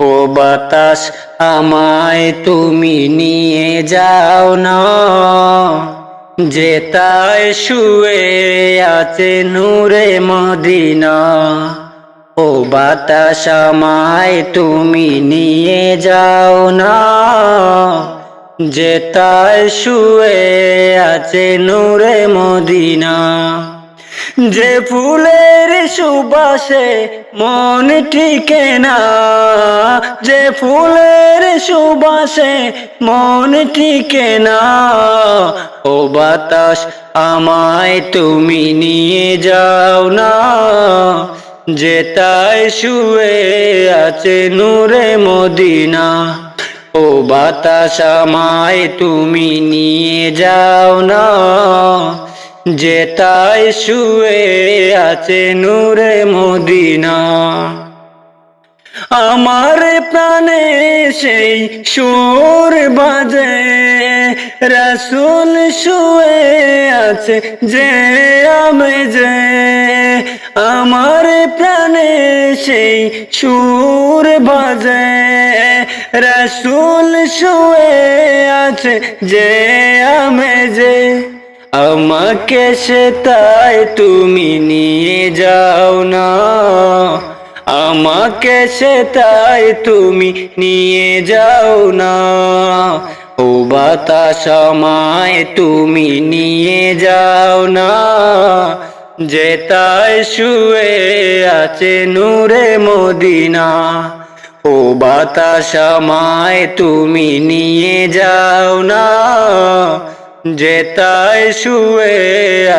ও বাতাস, আমায় তুমি নিয়ে যাও না। যেতায় শুয়ে আছে নূরে মদিনা। ও বাতাস, আমায় তুমি নিয়ে যাও না। যেতায় শুয়ে আছে নূরে মদিনা। যে ফুলের সুবাসে মন টিকে না, যে ফুলের সুবাসে মন টিকে না। ও বাতাস, আমায় তুমি নিয়ে যাও না। যেতায় শুয়ে আছে নূরে মদিনা। ও বাতাস, আমায় তুমি নিয়ে যাও না। যেতায় শুয়ে আছে নূরে মদিনা, আমার প্রাণে সেই সুর বাজে। রসুল শুয়ে আছে যে আমি যে, আমার প্রাণে সেই সুর বাজে। রসুল শুয়ে আছে যে আমি যে। আমাকে সে তাই তুমি নিয়ে যাও না। আমাকে সে তাই তুমি নিয়ে যাও না। ও বাতাস আমায় তুমি নিয়ে যাও না। যে তাই শুয়ে আছে নূরে মদিনা। ও বাতাস আমায় তুমি নিয়ে যাও না। যেতায় শুয়ে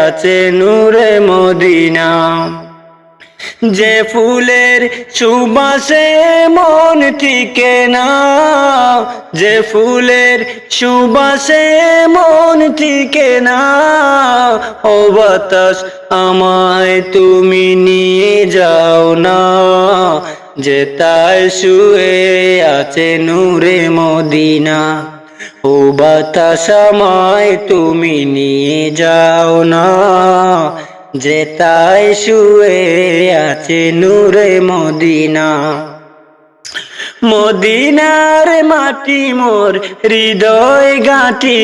আছে নূরে মদিনা, যে ফুলের সুবাসে মন টিকে না, যে ফুলের সুবাসে মন টিকে না, ও বাতাস আমায় তুমি নিয়ে যাও না যেতায় শুয়ে আছে নূরে মদিনা। ও বাতাসময় তুমি নিয়ে যাও না। যে তাই শুয়ে আছে নূরে মদিনা। মদিনার মাটি মোর হৃদয় গাঁটি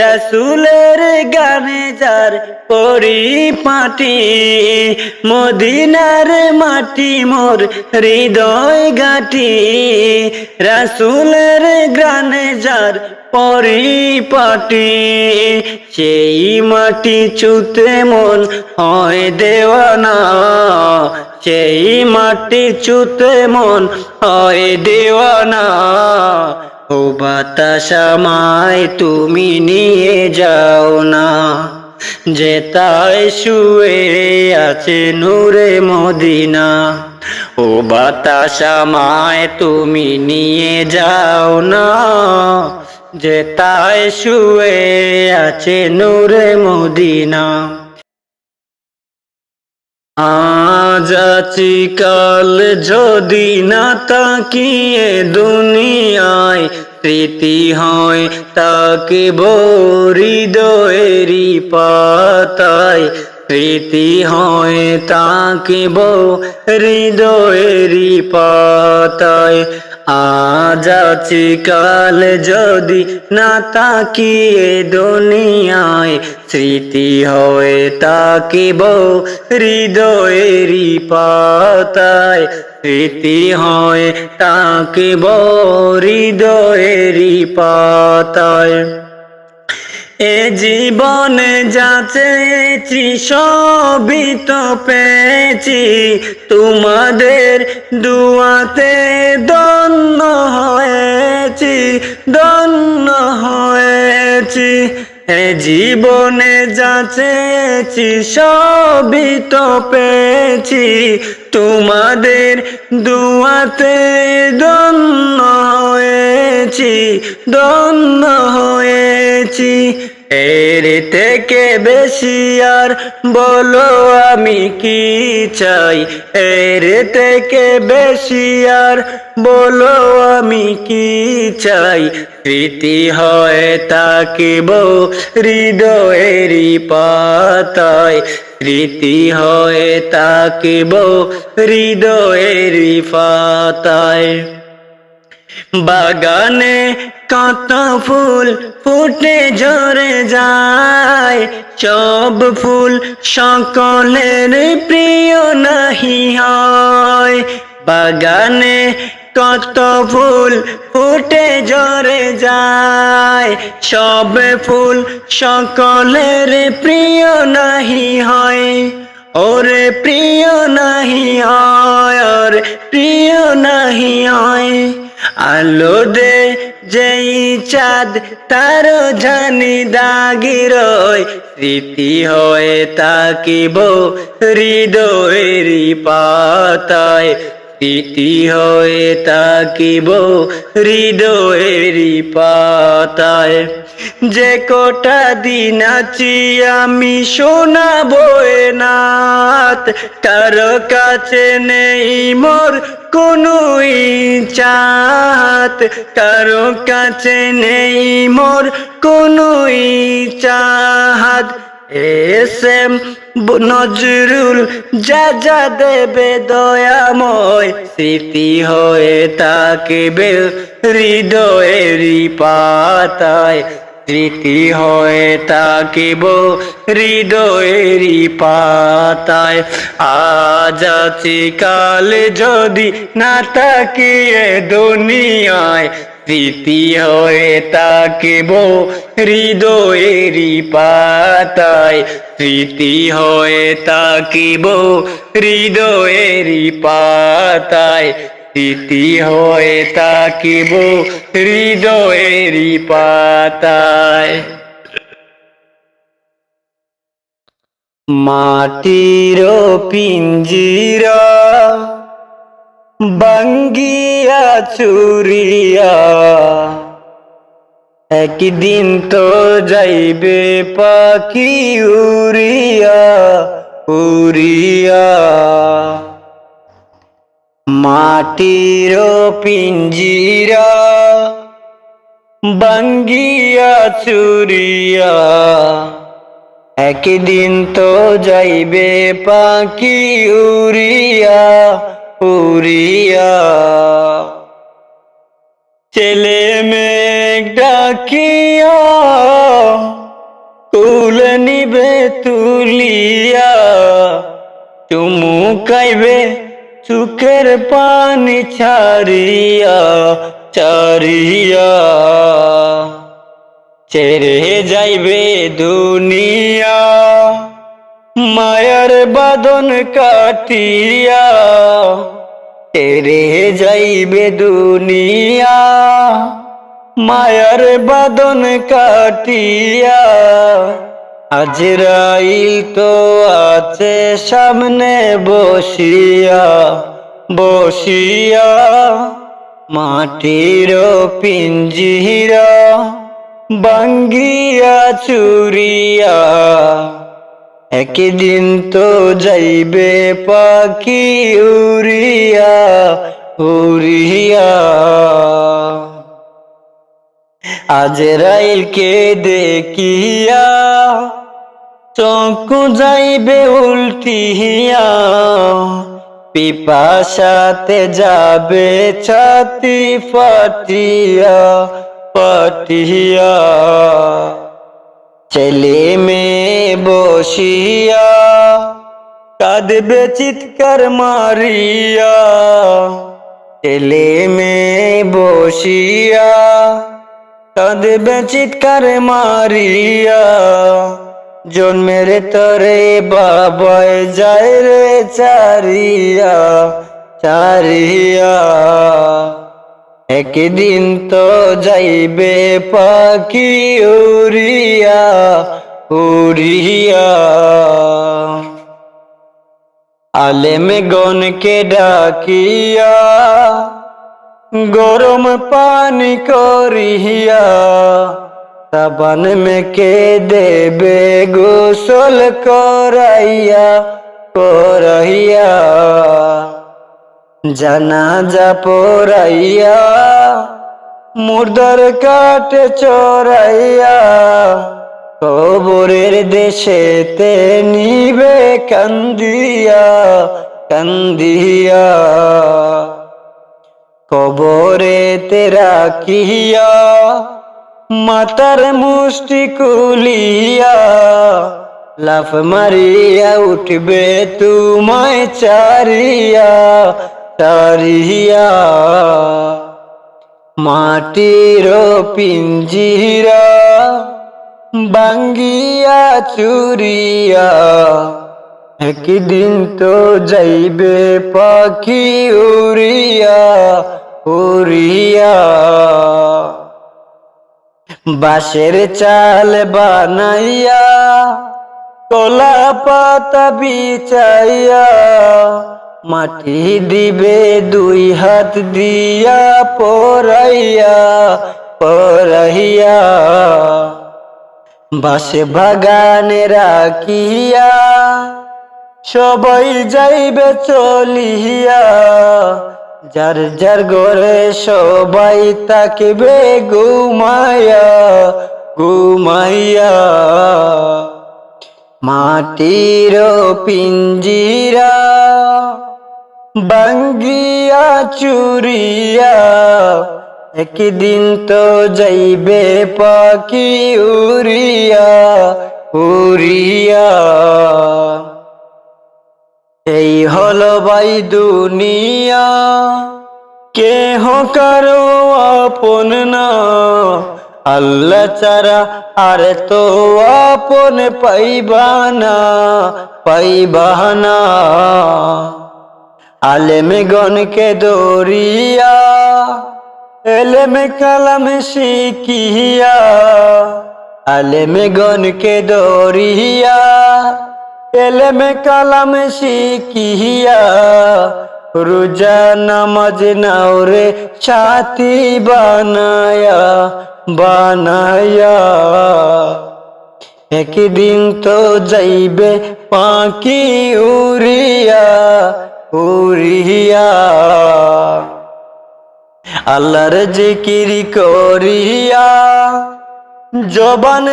রসুলের গানে যার পরিপাটি, মদিনার মাটি মোর হৃদয় গাঁটি রসুলের গানে যার পরিপাটি, সেই মাটি চুতে মন হয় দেওয়ানা। সেই মাটি চুতে মন হয় দেওয়ানা, ও বাতাস আমায় তুমি নিয়ে যাও না যেতায় শুয়ে আছে নূরে মদিনা, ও বাতাস আমায় তুমি নিয়ে যাও না যেতায় শুয়ে আছে নূরে মদিনা। আজ কাল যদি না তাকিয়ে দুনিয়ায়, স্মৃতি হয় তাকে হৃদয়েরই পাতায়, স্মৃতি হয় তাকে হৃদয়েরই পাতায়। আজ আছি কাল যদি না তাকিয়ে দুনিয়ায়, স্মৃতি হয় তাকিব হৃদয়েরই পাতায়। স্মৃতি হয় তাকিব হৃদয়েরই পাতায়। এ জীবনে যাচেছি সবই পেয়েছি, তোমাদের দুয়াতে দন্ন হয়েছি দন্ন হয়েছি। এ জীবনে যাচেছি সবই পেয়েছি, তোমাদের দুয়াতে দন্ন হয়েছি দন্ন হয়েছি। এর থেকে বেশি আর বলো আমি কি চাই? এর থেকে বেশি আর বলো আমি কি চাই? স্মৃতি হয় তাকিব হৃদয়েরই পাতায়। স্মৃতি হয় তাকিব হৃদয়েরই পাতায়। বাগানে কত ফুল ফুটে ঝরে যায়। সব ফুল সকলের প্রিয় নাহি হয়। বাগানে কত ফুল ফুটে ঝরে যায়। সব ফুল সকলের প্রিয় নাহি হয়। ওরে প্রিয় নাহি হয়, ওরে প্রিয় নাহি হয়। আলো দে যেই চাঁদ তার জানি দাগির স্মৃতি হয়ে তাকিব হৃদয়ের পাতায়। স্মৃতি হয়ে তাকিব হৃদয়েরই পাতায়। যে কোটা দিন আছি আমি শোনাবো নাথ কারও কাছে নেই মোর কোনো চাত কারও কাছে নেই মোর কোনো চাহাত এসেম নজরুল যা যা দেবে দয়াময়, স্মৃতি হয়ে তাকিবে হৃদয়েরই পাতায়। স্মৃতি হয়ে তাকিব হৃদয়েরই পাতায়। আজ আছি কাল যদি না তাকিয়ে দুনিয়ায় স্মৃতি হয়ে তাকিব হৃদয়েরই পাতায়। স্মৃতি হয়ে তাকিব হৃদয়েরই পাতায়। স্মৃতি হয়ে তাকিব হৃদয়েরই পাতায়। মাটির পিঞ্জিরা বাঙ্গিয়া চুরিয়া একদিন তো যাইবে পাখি উড়িয়া উড়িয়া। মাটির পিঞ্জিরা বাঙ্গিয়া চুরিয়া একদিন তো যাইবে পাখি উড়িয়া উড়িয়া। ছেলে মেঘ ডাকিয়া কুল নিবে তুলিয়া, চুমু কাইবে চুকের পানি ছাড়িয়া ছাড়িয়া। ছেড়ে যাইবে দুনিয়া, মায়ার বাদন কাটিয়া ছেড়ে যাইবে দুনিয়া, মায়ার বাদন কাটিয়া। আজরাইল তো আছে সামনে বসিয়া বসিয়া মাটির পিঞ্জিরা বাঙ্গিয়া চুরিয়া একদিন তো যাইবে পাখি উড়িয়া উড়িয়া। আজ রাইলকে দেখিয়া চকু যাইবে উল্টিয়া, পিপাসাতে যাবে ছাতি ফাটিয়া ফাটিয়া। ছেলে মেয়ে বসিয়া কাঁদবে চিৎকার মারিয়া। ছেলে মেয়ে বসিয়া কাঁদবে চিৎকার মারিয়া। জন্মের তরে বাবায় যায় রে চারিয়া চারিয়া। একদিন তো যাইবে পাখি উড়িয়া উড়িয়া। আলেম গনকে ডাকিয়া, গরম পানি করিয়া, সাবান মেকে দেবে গোসল করাইয়া করাইয়া। জানাজা পড়াইয়া, মুর্দার কাটে চড়াইয়া, কবরের দেশেতে নিবে কান্দিয়া কান্দিয়া। কবরে তেরা কিয়া মাতার মুষ্টি কুলিয়া লাফ মারিয়া উঠবে তোমায় চারিয়া। চারিয়া মাটির পিঞ্জিরা বাঙ্গিয়া চুরিয়া, একদিন তো যাইবে পাখি উড়িয়া উড়িয়া। বাঁশের চাল বানাইয়া কলা পাতা বিছাইয়া মাটি দিবে দুই হাত দিয়া পরাইয়া পরাইয়া। বাসে বাগানে রাখিয়া, সবাই যাইবে চলিয়া। যার যার ঘরে সবাই তাকবে ঘুমাইয়া ঘুমাইয়া। মাটির পিঞ্জিরা বাঙ্গিয়া চুরিয়া, একদিন তো যাইবে পাখি উড়িয়া উড়িয়া। এই হলো বাই দুনিয়া, কেহ কারও আপন না। আল্লাহ চারা আর তো আপন পাইবানা পাইবানা আলেম গনকে দরিয়া, এলেম কালাম শিখিয়া, আলেম গনকে দরিয়া, এলেম কালাম শিখিয়া, রোজা নামাজ নাওরে সাথী বানায়া বানায়া। একদিন তো যাইবে পাখি উড়িয়া উড়িয়া আল্লাহর জিকির করিয়া। জবান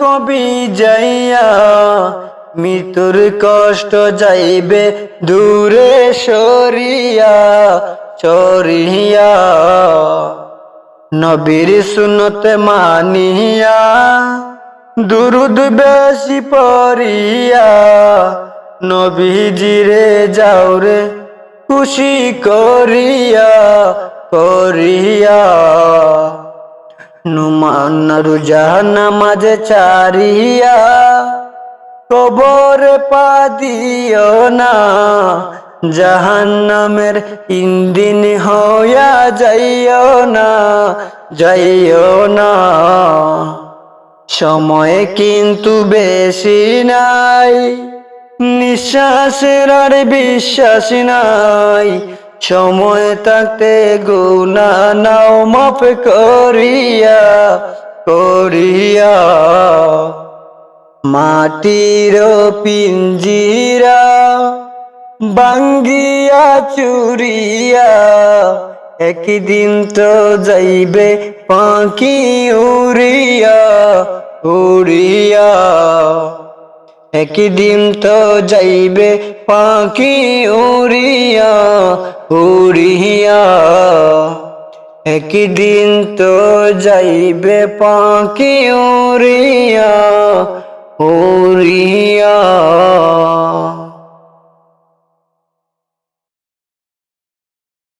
কবি যাইয়া মৃত্যুর কষ্ট যাইবে দূরে সরিয়া। সরিয়া। নবীর সুনতে মানিয়া। দুরুদ বেশি পড়িয়া। নবীজিরে যাওরে খুশি করিয়া করিয়া। নুমান রুজা নামাজ চারিয়া কবর পা দিও না, জাহান্নামের ইন্দিন হইয়া যাইও না যাইও না। সময় কিন্তু বেশি নাই। নিঃশ্বাসের আর বিশ্বাস নাই। সময় থাকতে গুনা নাও মাফ করিয়া করিয়া। মাটির পিঞ্জিরা বাঙ্গিয়া চুরিয়া, একদিন তো যাইবে পাখি উড়িয়া উড়িয়া। একদিন তো যাইবে পাখি উড়িয়া উড়িয়া। একদিন তো যাইবে পাখি উড়িয়া উড়িয়া।